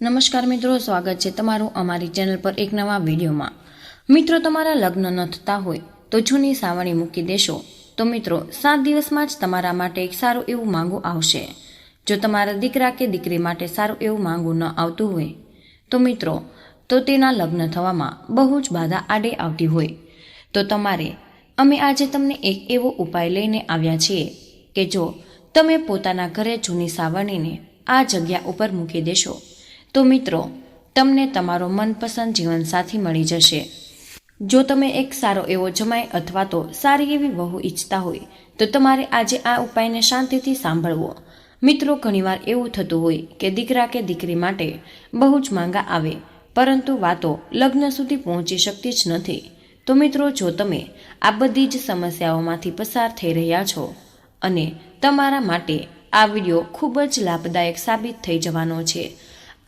નમસ્કાર મિત્રો, સ્વાગત છે તમારું અમારી ચેનલ પર એક નવા વિડીયોમાં. મિત્રો, તમારા લગ્ન ન થતા હોય તો જૂની સાવણી મૂકી દેશો. તો મિત્રો, સાત દિવસમાં જ તમારા માટે એક સારું એવું માંગુ આવશે. જો તમારા દીકરા કે દીકરી માટે સારું એવું માંગુ ન આવતું હોય, તો મિત્રો, તો તેના લગ્ન થવામાં બહુ જ બાધા આડે આવતી હોય. તો તમારે, અમે આજે તમને એક એવો ઉપાય લઈને આવ્યા છીએ કે જો તમે પોતાના ઘરે જૂની સાવરણીને આ જગ્યા ઉપર મૂકી દેશો. તો મિત્રો, તમને તમારો મનપસંદ જીવનસાથી મળી જશે. જો તમે એક સારો એવો જમાઈ અથવા તો સારી એવી વહુ ઈચ્છતા હોય, તો તમારે આજે આ ઉપાયને શાંતિથી સાંભળવો. મિત્રો, ઘણીવાર એવું થતું હોય કે દીકરા કે દીકરી માટે બહુ જ માંગા આવે, પરંતુ વાતો લગ્ન સુધી પહોંચી શકતી જ નથી. તો મિત્રો, જો તમે આ બધી જ સમસ્યાઓમાંથી પસાર થઈ રહ્યા છો અને તમારા માટે આ વીડિયો ખૂબ જ લાભદાયક સાબિત થઈ જવાનો છે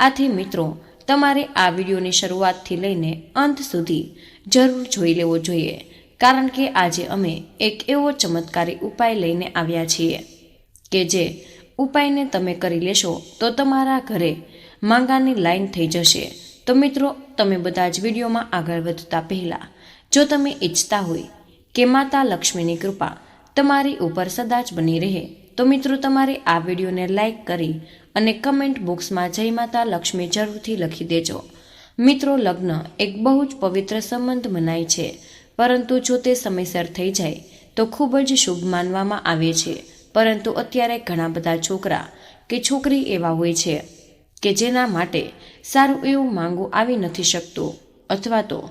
આથી મિત્રો, તમારે આ વિડીયોની શરૂઆતથી લઈને અંત સુધી જરૂર જોઈ લેવો જોઈએ, કારણ કે આજે અમે એક એવો ચમત્કારી ઉપાય લઈને આવ્યા છીએ, કે જે ઉપાયને તમે કરી લેશો તો તમારા ઘરે માંગાની લાઈન થઈ જશે. તો મિત્રો, તમે બધા જ વિડીયોમાં આગળ વધતા પહેલાં, જો તમે ઈચ્છતા હોય કે માતા લક્ષ્મીની કૃપા તમારી ઉપર સદા જ બની રહે, તો મિત્રો, તમારે આ વિડીયોને લાઈક કરી અને કમેન્ટ બોક્સમાં જય માતા લક્ષ્મી જરૂરથી લખી દેજો. મિત્રો, લગ્ન એક બહુ જ પવિત્ર સંબંધ મનાય છે, પરંતુ જો તે સમયસર થઈ જાય, તો ખૂબ જ શુભ માનવામાં આવે છે. પરંતુ અત્યારે ઘણા બધા છોકરા કે છોકરી એવા હોય છે કે જેના માટે સારું એવું માંગુ આવી નથી શકતું, અથવા તો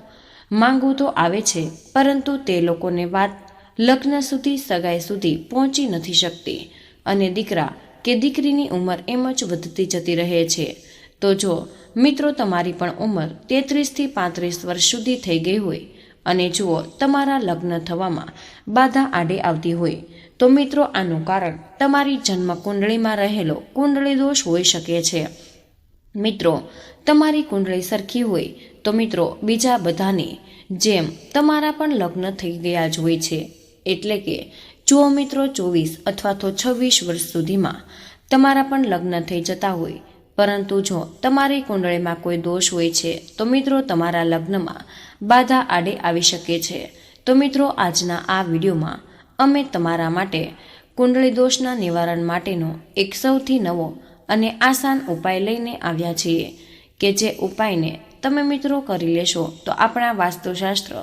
માંગવું તો આવે છે, પરંતુ તે લોકોને વાત લગ્ન સુધી, સગાઈ સુધી પહોંચી નથી શકતી. અને દીકરા કે દીકરીની ઉંમર એમ જ વધતી જતી રહે છે. તો જો, મિત્રો, તમારી પણ ઉંમર તેત્રીસથી પાંત્રીસ વર્ષ સુધી થઈ ગઈ હોય અને જુઓ, તમારા લગ્ન થવામાં બાધા આડે આવતી હોય, તો મિત્રો, આનું કારણ તમારી જન્મ કુંડળીમાં રહેલો કુંડળી દોષ હોઈ શકે છે. મિત્રો, તમારી કુંડળી સરખી હોય તો મિત્રો, બીજા બધાની જેમ તમારા પણ લગ્ન થઈ ગયા જ હોય છે. એટલે કે જુઓ મિત્રો ચોવીસ અથવા તો છવ્વીસ વર્ષ સુધીમાં તમારા પણ લગ્ન થઈ જતા હોય. પરંતુ જો તમારી કુંડળીમાં કોઈ દોષ હોય છે, તો મિત્રો તમારા લગ્નમાં બાધા આડે આવી શકે છે. તો મિત્રો આજના આ વિડીયોમાં અમે તમારા માટે કુંડળી દોષના નિવારણ માટેનો એક સૌથી નવો અને આસાન ઉપાય લઈને આવ્યા છીએ કે જે ઉપાયને તમે મિત્રો કરી લેશો તો આપણા વાસ્તુશાસ્ત્ર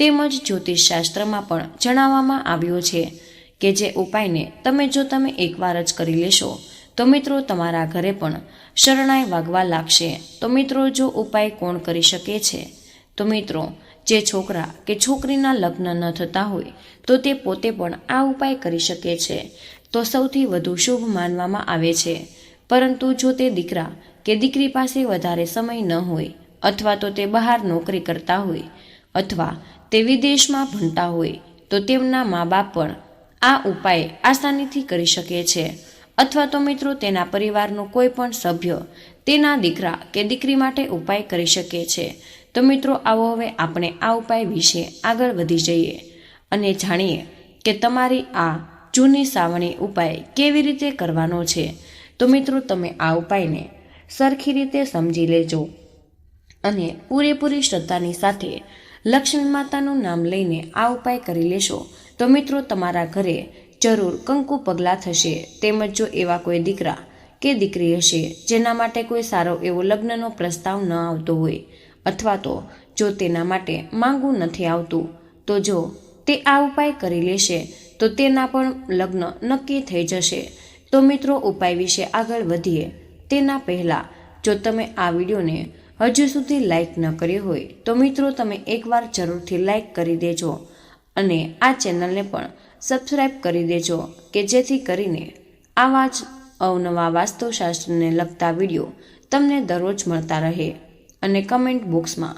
તેમજ જ્યોતિષશાસ્ત્રમાં પણ જણાવવામાં આવ્યું છે કે જે ઉપાયને તમે જો તમે એકવાર જ કરી લેશો, તો મિત્રો તમારા ઘરે પણ શરણાઈ વાગવા લાગશે. તો મિત્રો, જો ઉપાય કોણ કરી શકે છે? તો મિત્રો, જે છોકરા કે છોકરીના લગ્ન ન થતા હોય, તો તે પોતે પણ આ ઉપાય કરી શકે છે. તો સૌથી વધુ શુભ માનવામાં આવે છે. પરંતુ જો તે દીકરા કે દીકરી પાસે વધારે સમય ન હોય, અથવા તો તે બહાર નોકરી કરતા હોય, અથવા તે વિદેશમાં ભણતા હોય, તો તેમના મા બાપ પણ આ ઉપાય આસાનીથી કરી શકે છે. અથવા તો મિત્રો, તેના પરિવારનો કોઈ પણ સભ્ય તેના દીકરા કે દીકરી માટે ઉપાય કરી શકે છે. તો મિત્રો, આવો હવે આપણે આ ઉપાય વિશે આગળ વધી જઈએ અને જાણીએ કે તમારી આ જૂની સાવણી ઉપાય કેવી રીતે કરવાનો છે. તો મિત્રો, તમે આ ઉપાયને સરખી રીતે સમજી લેજો અને પૂરેપૂરી શ્રદ્ધાની સાથે લક્ષ્મી માતાનું નામ લઈને આ ઉપાય કરી લેશો. તો મિત્રો, તમારા ઘરે જરૂર કંકુ પગલાં થશે. તેમજ જો એવા કોઈ દીકરા કે દીકરી હશે, જેના માટે કોઈ સારો એવો લગ્નનો પ્રસ્તાવ ન આવતો હોય, અથવા તો જો તેના માટે માંગવું નથી આવતું, તો જો તે આ ઉપાય કરી લેશે, તો તેના પણ લગ્ન નક્કી થઈ જશે. તો મિત્રો, ઉપાય વિશે આગળ વધીએ. તેના પહેલાં, જો તમે આ વિડીયોને હજુ સુધી લાઇક ન કર્યો હોય તો મિત્રો તમે એકવાર જરૂરથી લાઇક કરી દેજો અને આ ચેનલને પણ સબસ્ક્રાઈબ કરી દેજો કે જેથી કરીને આવા જ અવનવા વાસ્તુશાસ્ત્રને લગતા વીડિયો તમને દરરોજ મળતા રહે. અને કમેન્ટ બોક્સમાં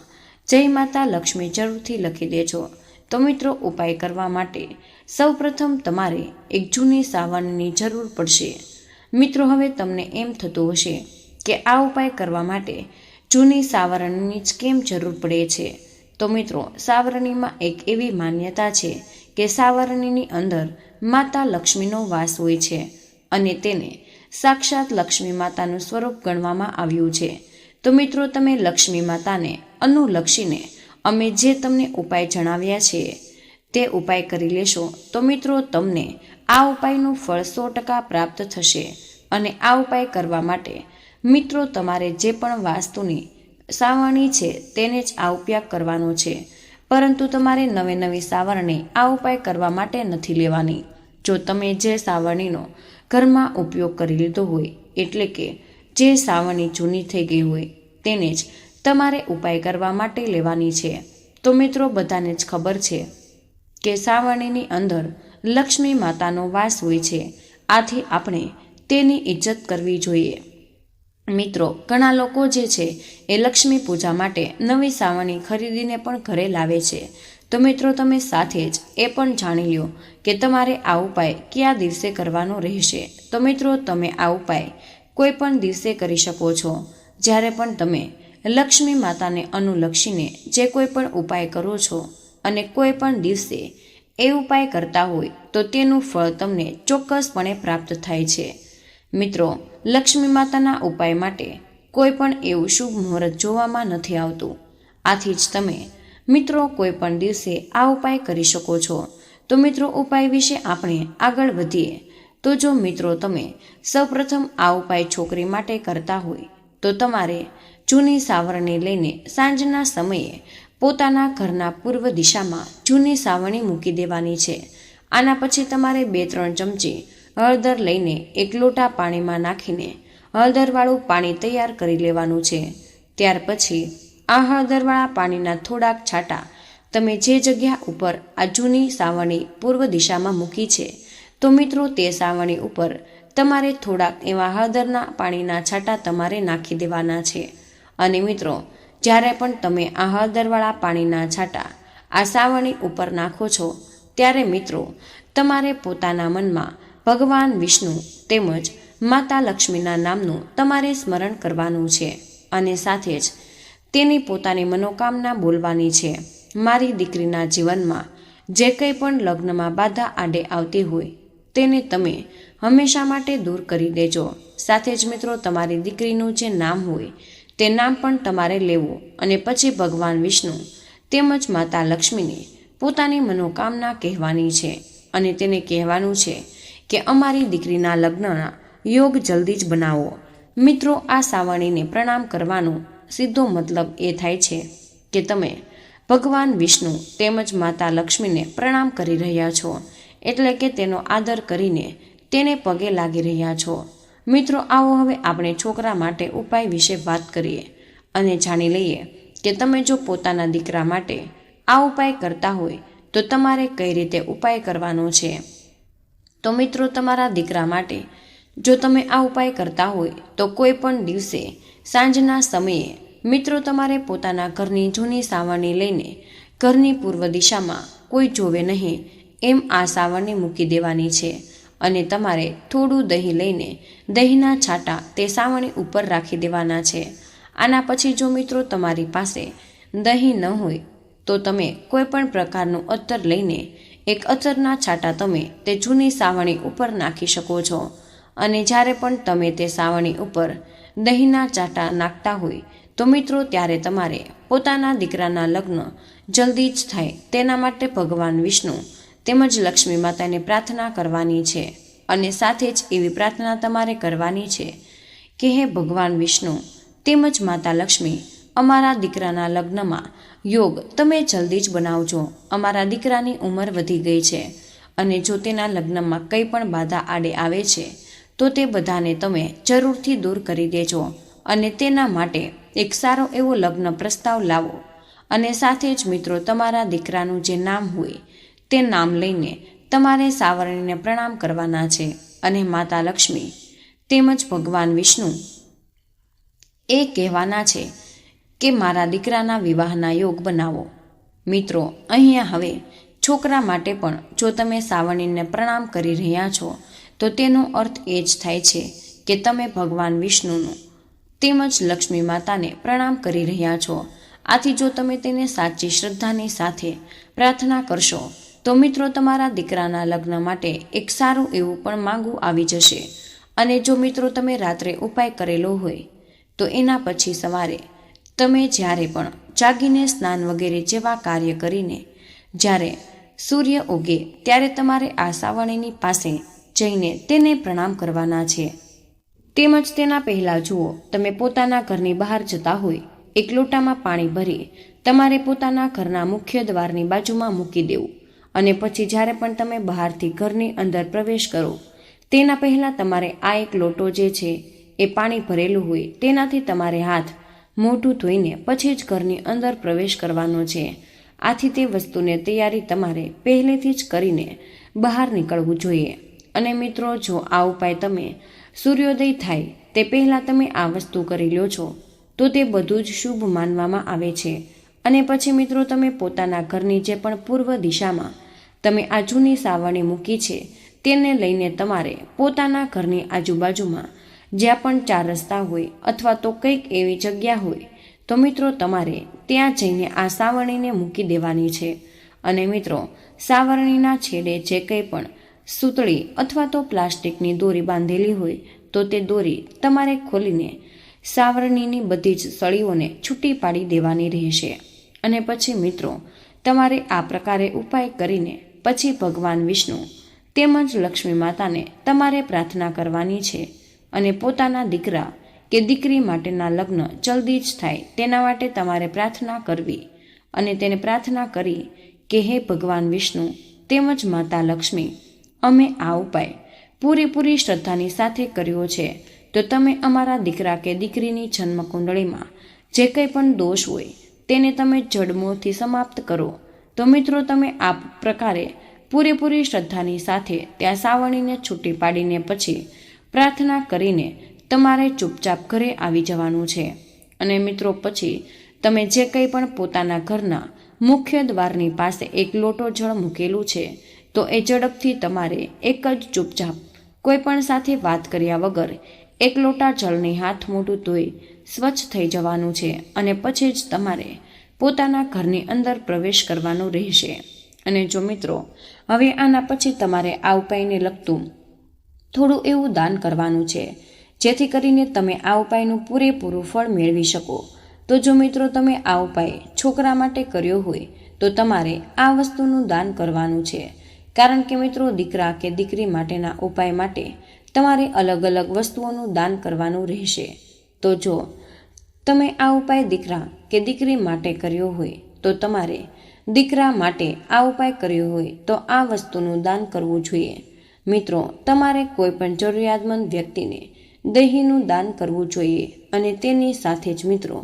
જય માતા લક્ષ્મી જરૂરથી લખી દેજો. તો મિત્રો ઉપાય કરવા માટે સૌપ્રથમ તમારે એક જૂની સાવનની જરૂર પડશે. મિત્રો, હવે તમને એમ થતું હશે કે આ ઉપાય કરવા માટે જૂની સાવરણીની જ કેમ જરૂર પડે છે? તો મિત્રો, સાવરણીમાં એક એવી માન્યતા છે કે સાવરણીની અંદર માતા લક્ષ્મીનો વાસ હોય છે અને તેને સાક્ષાત લક્ષ્મી માતાનું સ્વરૂપ ગણવામાં આવ્યું છે. તો મિત્રો, તમે લક્ષ્મી માતાને, અનુલક્ષીને અમે જે તમને ઉપાય જણાવ્યા છે, તે ઉપાય કરી લેશો. તો મિત્રો, તમને આ ઉપાયનું ફળ સો ટકા પ્રાપ્ત થશે અને આ ઉપાય કરવા માટે મિત્રો, તમારે જે પણ વાસ્તુની સાવરણી છે, તેને જ આ ઉપયોગ કરવાનો છે. પરંતુ તમારે નવે નવી સાવરણી આ ઉપાય કરવા માટે નથી લેવાની. જો તમે જે સાવરણીનો ઘરમાં ઉપયોગ કરી લીધો હોય, એટલે કે જે સાવરણી જૂની થઈ ગઈ હોય, તેને જ તમારે ઉપાય કરવા માટે લેવાની છે. તો મિત્રો, બધાને જ ખબર છે કે સાવરણીની અંદર લક્ષ્મી માતાનો વાસ હોય છે. આથી આપણે તેની ઇજ્જત કરવી જોઈએ. મિત્રો, ઘણા લોકો જે છે એ લક્ષ્મી પૂજા માટે નવી સાવણી ખરીદીને પણ ઘરે લાવે છે. તો મિત્રો, તમે સાથે જ એ પણ જાણી લ્યો કે તમારે આ ઉપાય કયા દિવસે કરવાનો રહેશે. તો મિત્રો, તમે આ ઉપાય કોઈ પણ દિવસે કરી શકો છો. જ્યારે પણ તમે લક્ષ્મી માતાને અનુલક્ષીને જે કોઈ પણ ઉપાય કરો છો અને કોઈ પણ દિવસે એ ઉપાય કરતા હોય, તો તેનું ફળ તમને ચોક્કસપણે પ્રાપ્ત થાય છે. મિત્રો લક્ષ્મી માતાના ઉપાય માટે કોઈ પણ એવું શુભ મુહૂર્ત જોવામાં નથી આવતું. આથી જ તમે, મિત્રો, કોઈ પણ દિવસે આ ઉપાય કરી શકો છો. તો મિત્રો, ઉપાય વિશે આપણે આગળ વધીએ. તો જો મિત્રો, તમે સૌપ્રથમ આ ઉપાય છોકરી માટે કરતા હોય, તો તમારે જૂની સાવરણી લઈને સાંજના સમયે પોતાના ઘરના પૂર્વ દિશામાં જૂની સાવરણી મૂકી દેવાની છે. આના પછી તમારે બે ત્રણ ચમચી હળદર લઈને એક લોટા પાણીમાં નાખીને હળદરવાળું પાણી તૈયાર કરી લેવાનું છે. ત્યાર પછી આ હળદરવાળા પાણીના થોડાક છાંટા તમે જે જગ્યા ઉપર આ જૂની સાવણી પૂર્વ દિશામાં મૂકી છે, તો મિત્રો તે સાવણી ઉપર તમારે થોડાક એવા હળદરના પાણીના છાંટા તમારે નાખી દેવાના છે. અને મિત્રો, જ્યારે પણ તમે આ હળદરવાળા પાણીના છાંટા આ સાવણી ઉપર નાખો છો, ત્યારે મિત્રો તમારે પોતાના મનમાં ભગવાન વિષ્ણુ તેમજ માતા લક્ષ્મીના નામનું તમારે સ્મરણ કરવાનું છે અને સાથે જ તેની પોતાની મનોકામના બોલવાની છે. મારી દીકરીના જીવનમાં જે કંઈ પણ લગ્નમાં બાધા આડે આવતી હોય તેને તમે હંમેશા માટે દૂર કરી દેજો. સાથે જ મિત્રો, તમારી દીકરીનું જે નામ હોય તે નામ પણ તમારે લેવું અને પછી ભગવાન વિષ્ણુ તેમજ માતા લક્ષ્મીને પોતાની મનોકામના કહેવાની છે અને તેને કહેવાનું છે કે અમારી દીકરીના લગ્નના યોગ જલ્દી જ બનાવો. મિત્રો, આ સાવણીને પ્રણામ કરવાનો સીધો મતલબ એ થાય છે કે તમે ભગવાન વિષ્ણુ તેમજ માતા લક્ષ્મીને પ્રણામ કરી રહ્યા છો, એટલે કે તેનો આદર કરીને તેને પગે લાગી રહ્યા છો. મિત્રો, આવો હવે આપણે છોકરા માટે ઉપાય વિશે વાત કરીએ અને જાણી લઈએ કે તમે જો પોતાના દીકરા માટે આ ઉપાય કરતા હોય તો તમારે કઈ રીતે ઉપાય કરવાનો છે. તો મિત્રો તમારા દીકરા માટે જો તમે આ ઉપાય કરતા હોય તો કોઈ પણ દિવસે, સાંજના સમયે મિત્રો તમારે પોતાના ઘરની જૂની સાવરણી લઈને ઘરની પૂર્વ દિશામાં કોઈ જોવે નહીં એમ આ સાવરણી મૂકી દેવાની છે અને તમારે થોડું દહીં લઈને દહીંના છાંટા તે સાવરણી ઉપર રાખી દેવાના છે. આના પછી જો મિત્રો તમારી પાસે દહીં ન હોય તો તમે કોઈ પણ પ્રકારનું અત્તર લઈને એક અચરના છાંટા તમે તે જૂની સાવણી ઉપર નાખી શકો છો. અને જ્યારે પણ તમે તે સાવણી ઉપર દહીંના ચાટા નાખતા હોય, તો મિત્રો ત્યારે તમારે પોતાના દીકરાના લગ્ન જલ્દી જ થાય. તેના માટે ભગવાન વિષ્ણુ તેમજ લક્ષ્મી માતાને પ્રાર્થના કરવાની છે. અને સાથે જ એવી પ્રાર્થના તમારે કરવાની છે કે હે ભગવાન વિષ્ણુ, તેમજ માતા લક્ષ્મી, અમારા દીકરાના લગ્નમાં યોગ, તમે જલ્દી જ બનાવજો. અમારા દીકરાની ઉંમર વધી ગઈ છે અને જો તેના લગ્નમાં કંઈ પણ બાધા આડે આવે છે, તો તે બધાને તમે જરૂરથી દૂર કરી દેજો અને તેના માટે એક સારો એવો લગ્ન પ્રસ્તાવ લાવો. અને સાથે જ મિત્રો, તમારા દીકરાનું જે નામ હોય, તે નામ લઈને તમારે સાવરણીને પ્રણામ કરવાના છે અને માતા લક્ષ્મી તેમજ ભગવાન વિષ્ણુ એ કહેવાના છે કે મારા દીકરાના વિવાહના યોગ બનાવો. મિત્રો, અહીંયા હવે છોકરા માટે પણ જો તમે સાવણીને પ્રણામ કરી રહ્યા છો, તો તેનો અર્થ એ જ થાય છે કે તમે ભગવાન વિષ્ણુનું તેમજ લક્ષ્મી માતાને પ્રણામ કરી રહ્યા છો. આથી જો તમે તેને સાચી શ્રદ્ધાની સાથે પ્રાર્થના કરશો, તો મિત્રો તમારા દીકરાના લગ્ન માટે એક સારું એવું પણ માંગવું આવી જશે. અને જો મિત્રો તમે રાત્રે ઉપાય કરેલો હોય, તો એના પછી સવારે તમે જ્યારે પણ જાગીને સ્નાન વગેરે જેવા કાર્ય કરીને જ્યારે સૂર્ય ઉગે ત્યારે તમારે આ સાવરણીની પાસે જઈને તેને પ્રણામ કરવાના છે. તેમજ તેના પહેલાં જુઓ, તમે પોતાના ઘરની બહાર જતા હોય, એક લોટામાં પાણી ભરી તમારે પોતાના ઘરના મુખ્ય દ્વારની બાજુમાં મૂકી દેવું અને પછી જ્યારે પણ તમે બહારથી ઘરની અંદર પ્રવેશ કરો, તેના પહેલાં તમારે આ એક લોટો જે છે એ પાણી ભરેલું હોય તેનાથી તમારે હાથ મોઢું ધોઈને પછી જ ઘરની અંદર પ્રવેશ કરવાનો છે. આથી તે વસ્તુને તૈયારી તમારે પહેલેથી જ કરીને બહાર નીકળવું જોઈએ. અને મિત્રો, જો આ ઉપાય તમે સૂર્યોદય થાય તે પહેલાં તમે આ વસ્તુ કરી લો છો, તો તે બધું જ શુભ માનવામાં આવે છે. અને પછી મિત્રો, તમે પોતાના ઘરની જે પણ પૂર્વ દિશામાં તમે આ જૂની સાવરણી મૂકી છે, તેને લઈને તમારે પોતાના ઘરની આજુબાજુમાં જ્યાં પણ ચાર રસ્તા હોય અથવા તો કંઈક એવી જગ્યા હોય, તો મિત્રો તમારે ત્યાં જઈને આ સાવરણીને મૂકી દેવાની છે. અને મિત્રો, સાવરણીના છેડે જે કંઈ પણ સૂતળી અથવા તો પ્લાસ્ટિકની દોરી બાંધેલી હોય, તો તે દોરી તમારે ખોલીને સાવરણીની બધી જ સળીઓને છૂટી પાડી દેવાની રહેશે. અને પછી મિત્રો, તમારે આ પ્રકારે ઉપાય કરીને પછી ભગવાન વિષ્ણુ તેમજ લક્ષ્મી માતાને તમારે પ્રાર્થના કરવાની છે. અને પોતાના દીકરા કે દીકરી માટેના લગ્ન જલ્દી જ થાય. તેના માટે તમારે પ્રાર્થના કરવી અને તેને પ્રાર્થના કરી કે હે ભગવાન વિષ્ણુ, તેમજ માતા લક્ષ્મી, અમે આ ઉપાય પૂરેપૂરી શ્રદ્ધાની સાથે કર્યો છે. તો તમે અમારા દીકરા કે દીકરીની જન્મકુંડળીમાં જે કંઈ પણ દોષ હોય, તેને તમે જડમૂળથી સમાપ્ત કરો. તો મિત્રો, તમે આ પ્રકારે પૂરેપૂરી શ્રદ્ધાની સાથે ત્યાં સાવણીને છૂટી પાડીને પછી પ્રાર્થના કરીને તમારે ચૂપચાપ ઘરે આવી જવાનું છે. અને મિત્રો, પછી તમે જે કંઈ પણ પોતાના ઘરના મુખ્ય દ્વારની પાસે એક લોટો જળ મૂકેલું છે, તો એ ઝડપથી તમારે એક જ ચૂપચાપ કોઈ પણ સાથે વાત કર્યા વગર એક લોટા જળની હાથ મોટું ધોઈ સ્વચ્છ થઈ જવાનું છે અને પછી જ તમારે પોતાના ઘરની અંદર પ્રવેશ કરવાનો રહેશે. અને જો મિત્રો, હવે આના પછી તમારે આ ઉપાયને લગતું થોડું એવું દાન કરવાનું છે. જેથી કરીને તમે આ ઉપાયનું પૂરેપૂરું ફળ મેળવી શકો. તો જો મિત્રો તમે આ ઉપાય છોકરા માટે કર્યો હોય, તો તમારે આ વસ્તુનું દાન કરવાનું છે. કારણ કે મિત્રો દીકરા કે દીકરી માટેના ઉપાય માટે તમારે અલગ અલગ વસ્તુઓનું દાન કરવાનું રહેશે. તો જો તમે આ ઉપાય દીકરા કે દીકરી માટે કર્યો હોય, તો તમારે દીકરા માટે આ ઉપાય કર્યો હોય, તો આ વસ્તુનું દાન કરવું જોઈએ. મિત્રો, તમારે કોઈ પણ જરૂરિયાતમંદ વ્યક્તિને દહીંનું દાન કરવું જોઈએ અને તેની સાથે જ મિત્રો,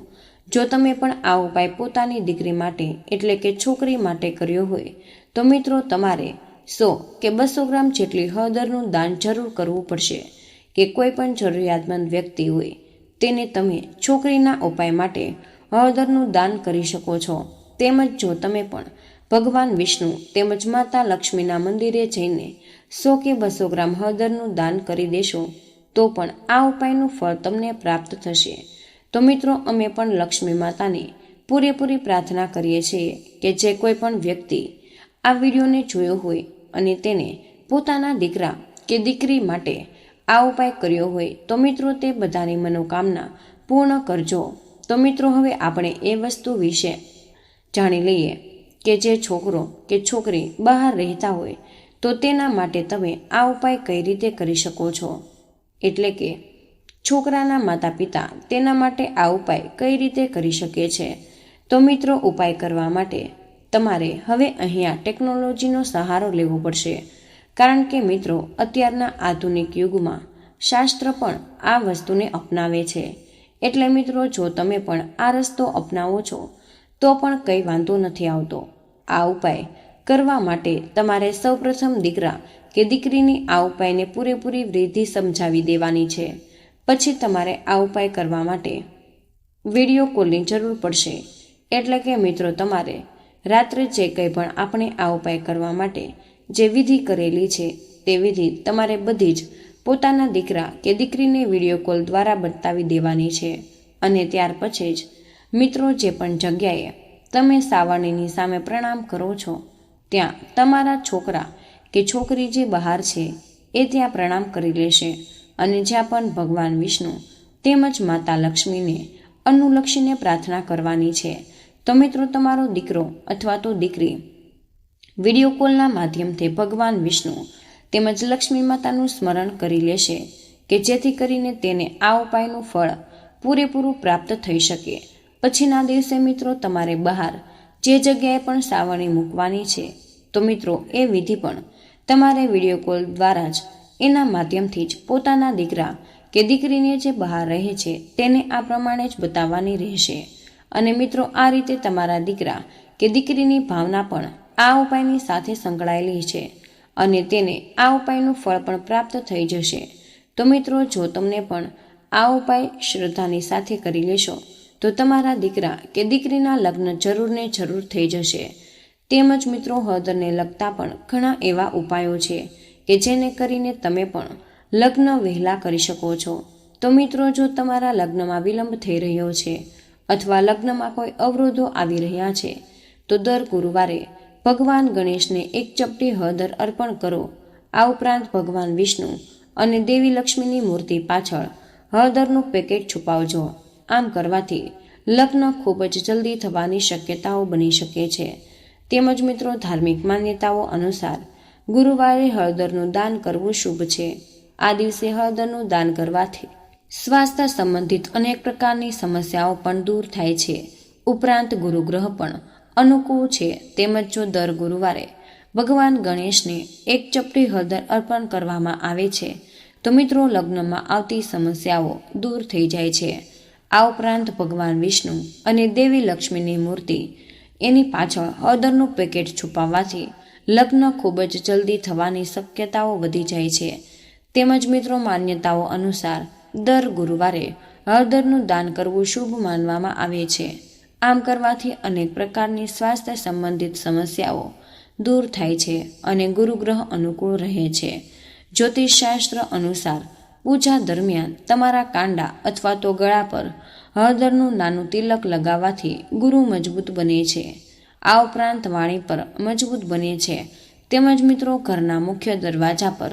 જો તમે પણ આ ઉપાય પોતાની દીકરી માટે એટલે કે છોકરી માટે કર્યો હોય, તો મિત્રો તમારે સો કે બસો ગ્રામ જેટલી હળદરનું દાન જરૂર કરવું પડશે કે કોઈ પણ જરૂરિયાતમંદ વ્યક્તિ હોય, તેને તમે છોકરીના ઉપાય માટે હળદરનું દાન કરી શકો છો. તેમજ જો તમે પણ ભગવાન વિષ્ણુ તેમજ માતા લક્ષ્મીના મંદિરે જઈને સો કે બસો ગ્રામ હળદરનું દાન કરી દેશો, તો પણ આ ઉપાયનું ફળ તમને પ્રાપ્ત થશે. તો મિત્રો, અમે પણ લક્ષ્મી માતાની પૂરેપૂરી પ્રાર્થના કરીએ છીએ કે જે કોઈ પણ વ્યક્તિ આ વિડીયોને જોયો હોય અને તેને પોતાના દીકરા કે દીકરી માટે આ ઉપાય કર્યો હોય, તો મિત્રો તે બધાની મનોકામના પૂર્ણ કરજો. તો મિત્રો, હવે આપણે એ વસ્તુ વિશે જાણી લઈએ. કે જે છોકરો કે છોકરી બહાર રહેતા હોય, તો તેના માટે તમે આ ઉપાય કઈ રીતે કરી શકો છો? એટલે કે, છોકરાના માતા પિતા તેના માટે આ ઉપાય કઈ રીતે કરી શકે છે? તો મિત્રો, ઉપાય કરવા માટે તમારે હવે અહીંયા ટેકનોલોજીનો સહારો લેવો પડશે. કારણ કે મિત્રો, અત્યારના આધુનિક યુગમાં શાસ્ત્ર પણ આ વસ્તુને અપનાવે છે. એટલે મિત્રો, જો તમે પણ આ રસ્તો અપનાવો છો, તો પણ કંઈ વાંધો નથી આવતો. આ ઉપાય કરવા માટે તમારે સૌપ્રથમ દીકરા કે દીકરીની આ ઉપાયને પૂરેપૂરી વૃદ્ધિ સમજાવી દેવાની છે. પછી તમારે આ ઉપાય કરવા માટે વીડિયો કોલની જરૂર પડશે. એટલે કે મિત્રો, તમારે રાત્રે જે કંઈ પણ આપણે આ ઉપાય કરવા માટે જે વિધિ કરેલી છે તે વિધિ તમારે બધી જ પોતાના દીકરા કે દીકરીને વીડિયો કોલ દ્વારા બતાવી દેવાની છે. અને ત્યાર પછી જ મિત્રો, જે પણ જગ્યાએ તમે સાવરણીની સામે પ્રણામ કરો છો. ત્યાં તમારા છોકરા કે છોકરી જે બહાર છે, એ ત્યાં પ્રણામ કરી લેશે. અને જ્યાં પણ ભગવાન વિષ્ણુ તેમજ માતા લક્ષ્મીને અનુલક્ષીને પ્રાર્થના કરવાની છે, તો મિત્રો તમારો દીકરો અથવા તો દીકરી વીડિયો કોલના માધ્યમથી ભગવાન વિષ્ણુ તેમજ લક્ષ્મી માતાનું સ્મરણ કરી લેશે, કે જેથી કરીને તેને આ ઉપાયનું ફળ પૂરેપૂરું પ્રાપ્ત થઈ શકે. પછીના દિવસે મિત્રો તમારે બહાર જે જગ્યાએ પણ સાવરણી મૂકવાની છે, તો મિત્રો એ વિધિ પણ તમારે વીડિયો કોલ દ્વારા જ એના માધ્યમથી જ પોતાના દીકરા કે દીકરીને જે બહાર રહે છે, તેને આ પ્રમાણે જ બતાવવાની રહેશે. અને મિત્રો આ રીતે તમારા દીકરા કે દીકરીની ભાવના પણ આ ઉપાયની સાથે સંકળાયેલી છે અને તેને આ ઉપાયનું ફળ પણ પ્રાપ્ત થઈ જશે. તો મિત્રો જો તમને પણ આ ઉપાય શ્રદ્ધાની સાથે કરી લેશો તો તમારા દીકરા કે દીકરીના લગ્ન જરૂર ને જરૂર થઈ જશે. તેમજ મિત્રો હળદરને લગતા પણ ઘણા એવા ઉપાયો છે કે જેને કરીને તમે પણ લગ્ન વહેલા કરી શકો છો. તો મિત્રો, જો તમારા લગ્નમાં વિલંબ થઈ રહ્યો છે અથવા લગ્નમાં કોઈ અવરોધો આવી રહ્યા છે, તો દર ગુરુવારે ભગવાન ગણેશને એક ચપટી હળદર અર્પણ કરો. આ ઉપરાંત ભગવાન વિષ્ણુ અને દેવી લક્ષ્મીની મૂર્તિ પાછળ હળદરનું પેકેટ છુપાવજો. આમ કરવાથી લગ્ન ખૂબ જ જલ્દી થવાની શક્યતાઓ બની શકે છે. તેમજ મિત્રો, ધાર્મિક માન્યતાઓ અનુસાર ગુરુવારે હળદરનું દાન કરવું શુભ છે. આ દિવસે હળદરનું દાન કરવાથી સ્વાસ્થ્ય સંબંધિત અનેક પ્રકારની સમસ્યાઓ પણ દૂર થાય છે. ઉપરાંત ગુરુગ્રહ પણ અનુકૂળ છે. તેમજ જો દર ગુરુવારે ભગવાન ગણેશને એક ચપટી હળદર અર્પણ કરવામાં આવે છે, તો મિત્રો, લગ્નમાં આવતી સમસ્યાઓ દૂર થઈ જાય છે. આ ઉપરાંત ભગવાન વિષ્ણુ અને દેવી લક્ષ્મીની મૂર્તિ, એની પાછળ હળદરનું પેકેટ છુપાવવાથી લગ્ન ખૂબ જ જલ્દી થવાની શક્યતાઓ વધી જાય છે. તેમજ મિત્રો, માન્યતાઓ અનુસાર દર ગુરુવારે હળદરનું દાન કરવું શુભ માનવામાં આવે છે. આમ કરવાથી અનેક પ્રકારની સ્વાસ્થ્ય સંબંધિત સમસ્યાઓ દૂર થાય છે અને ગુરુગ્રહ અનુકૂળ રહે છે. જ્યોતિષશાસ્ત્ર અનુસાર પૂજા દરમિયાન તમારા કાંડા અથવા તો ગળા પર હળદરનું નાનું તિલક લગાવવાથી ગુરુ મજબૂત બને છે. આ ઉપરાંત વાણી પર મજબૂત બને છે. તેમજ મિત્રો, ઘરના મુખ્ય દરવાજા પર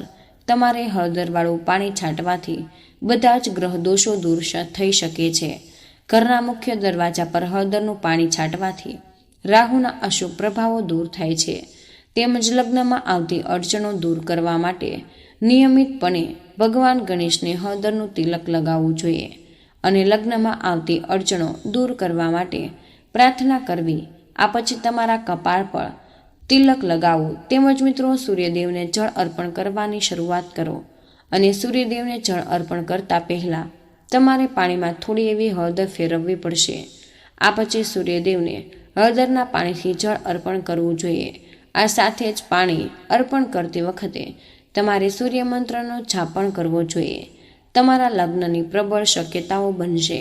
તમારે હળદરવાળું પાણી છાંટવાથી બધા જ ગ્રહ દોષો દૂર થઈ શકે છે. ઘરના મુખ્ય દરવાજા પર હળદરનું પાણી છાંટવાથી રાહુના અશુભ પ્રભાવો દૂર થાય છે. તેમજ લગ્નમાં આવતી અડચણો દૂર કરવા માટે નિયમિતપણે ભગવાન ગણેશને હળદરનું તિલક લગાવવું જોઈએ અને લગ્નમાં આવતી અડચણો દૂર કરવા માટે પ્રાર્થના કરવી. આ પછી તમારા કપાળ પર તિલક લગાવવું તેમજ મિત્રો, સૂર્યદેવને જળ અર્પણ કરવાની શરૂઆત કરો અને સૂર્યદેવને જળ અર્પણ કરતા પહેલાં તમારે પાણીમાં થોડી એવી હળદર ફેરવવી પડશે. આ પછી સૂર્યદેવને હળદરના પાણીથી જળ અર્પણ કરવું જોઈએ. આ સાથે જ પાણી અર્પણ કરતી વખતે તમારે સૂર્યમંત્રનો જાપ પણ કરવો જોઈએ. તમારા લગ્નની પ્રબળ શક્યતાઓ બનશે.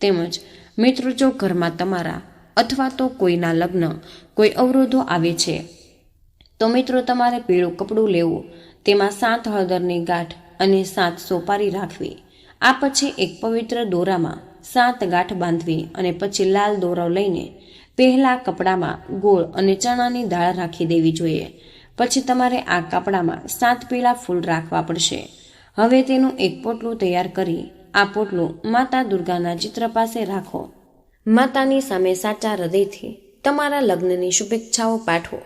તેમજ, મિત્રો જો ઘરમાં તમારા અથવા તો કોઈના લગ્ન કોઈ અવરોધો આવે છે, તો મિત્રો તમારે પીળું કપડું લેવું, તેમાં સાત હળદરની ગાંઠ અને સાત સોપારી રાખવી. આ પછી એક પવિત્ર દોરામાં સાત ગાંઠ બાંધવી અને પછી લાલ દોરો લઈને પહેલા કપડામાં ગોળ અને ચણાની દાળ રાખી દેવી જોઈએ. પછી તમારે આ કપડામાં સાત પીળા ફૂલ રાખવા પડશે. હવે તેનું એક પોટલું તૈયાર કરી, આ પોટલું માતા દુર્ગાના ચિત્ર પાસે રાખો. માતાની સામે સાચા હૃદયથી તમારા લગ્નની શુભેચ્છાઓ પાઠવો.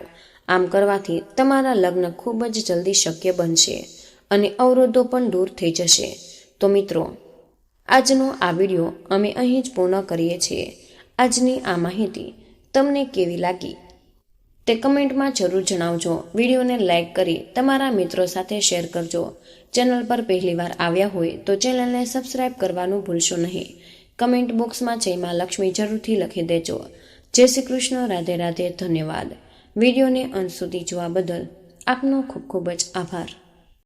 આમ કરવાથી તમારા લગ્ન ખૂબ જ જલ્દી શક્ય બનશે અને અવરોધો પણ દૂર થઈ જશે. તો મિત્રો, આજનો આ વીડિયો અમે અહીં જ પૂર્ણ કરીએ છીએ. આજની આ માહિતી તમને કેવી લાગી તે કમેન્ટમાં જરૂર જણાવજો. વિડીયોને લાઇક કરી તમારા મિત્રો સાથે શેર કરજો. ચેનલ પર પહેલીવાર આવ્યા હોય તો ચેનલને સબસ્ક્રાઇબ કરવાનું ભૂલશો નહીં. કમેન્ટ બોક્સમાં જયમાં લક્ષ્મી જરૂરથી લખી દેજો. જય શ્રી કૃષ્ણ. રાધે રાધે. ધન્યવાદ. વિડીયોને અંત સુધી જોવા બદલ આપનો ખૂબ ખૂબ જ આભાર.